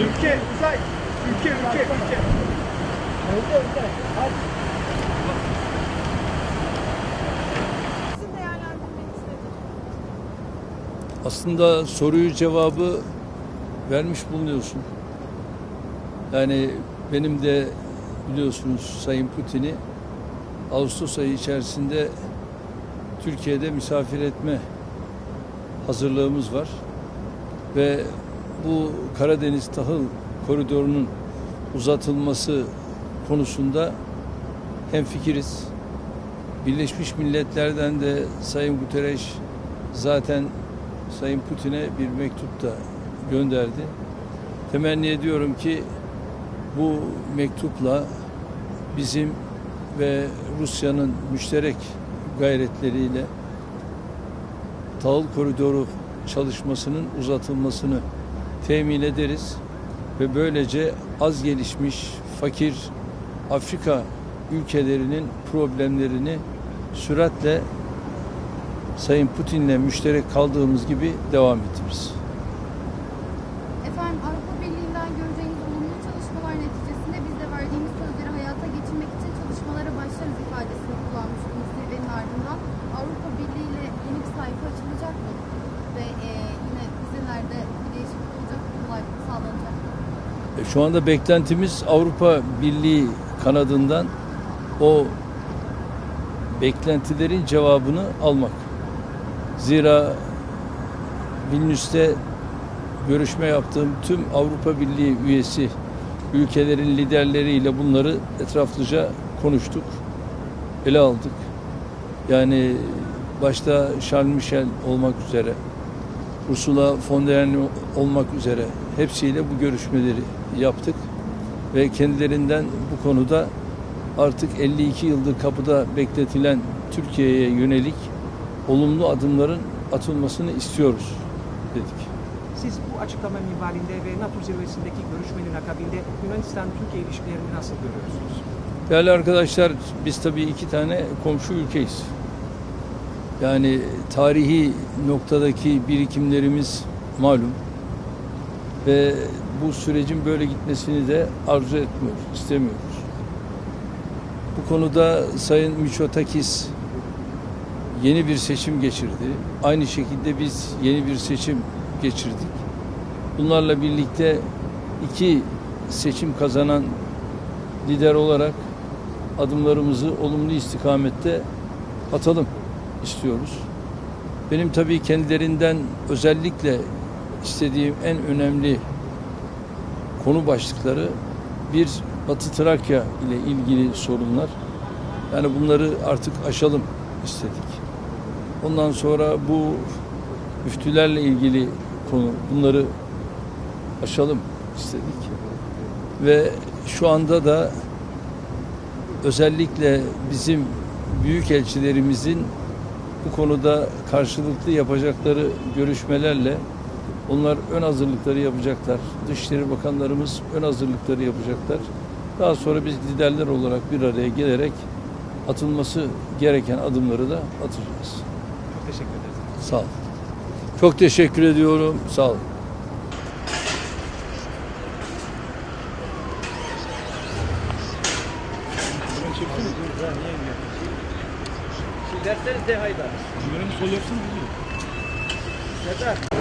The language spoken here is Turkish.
Ülke, uzay. Ülke, ülke, ülke. Sizin değerlendirmeniz nedir? Aslında soruyu cevabı vermiş bulunuyorsun. Yani benim de biliyorsunuz Sayın Putin'i Ağustos ayı içerisinde Türkiye'de misafir etme hazırlığımız var. Ve bu Karadeniz tahıl koridorunun uzatılması konusunda hemfikiriz. Birleşmiş Milletler'den de Sayın Guterres zaten Sayın Putin'e bir mektup da gönderdi. Temenni ediyorum ki bu mektupla bizim ve Rusya'nın müşterek gayretleriyle tahıl koridoru çalışmasının uzatılmasını temin ederiz ve böylece az gelişmiş fakir Afrika ülkelerinin problemlerini süratle Sayın Putin'le müşterek kaldığımız gibi devam ettiririz. Şu anda beklentimiz Avrupa Birliği kanadından o beklentilerin cevabını almak. Zira Vilnius'te görüşme yaptığım tüm Avrupa Birliği üyesi ülkelerin liderleriyle bunları etraflıca konuştuk, ele aldık. Yani başta Charles Michel olmak üzere, Ursula von der Leyen olmak üzere hepsiyle bu görüşmeleri yaptık ve kendilerinden bu konuda artık 52 yıldır kapıda bekletilen Türkiye'ye yönelik olumlu adımların atılmasını istiyoruz dedik. Siz bu açıklama minvalinde ve NATO zirvesindeki görüşmenin akabinde Yunanistan-Türkiye ilişkilerini nasıl görüyorsunuz? Değerli arkadaşlar biz tabii iki tane komşu ülkeyiz. Yani tarihi noktadaki birikimlerimiz malum. Ve bu sürecin böyle gitmesini de arzu etmiyoruz, istemiyoruz. Bu konuda Sayın Mitsotakis yeni bir seçim geçirdi. Aynı şekilde biz yeni bir seçim geçirdik. Bunlarla birlikte iki seçim kazanan lider olarak adımlarımızı olumlu istikamette atalım istiyoruz. Benim tabii kendilerinden özellikle istediğim en önemli konu başlıkları bir Batı Trakya ile ilgili sorunlar. Yani bunları artık aşalım istedik. Ondan sonra bu müftülerle ilgili konu bunları aşalım istedik. Ve şu anda da özellikle bizim büyük elçilerimizin bu konuda karşılıklı yapacakları görüşmelerle onlar ön hazırlıkları yapacaklar. Dışişleri Bakanlarımız ön hazırlıkları yapacaklar. Daha sonra biz liderler olarak bir araya gelerek atılması gereken adımları da atacağız. Çok teşekkür ederiz. Sağ olun. Çok teşekkür ediyorum. Sağ olun. Derseniz de haydar. Numaranı soruyorsun biliyor. Yeter.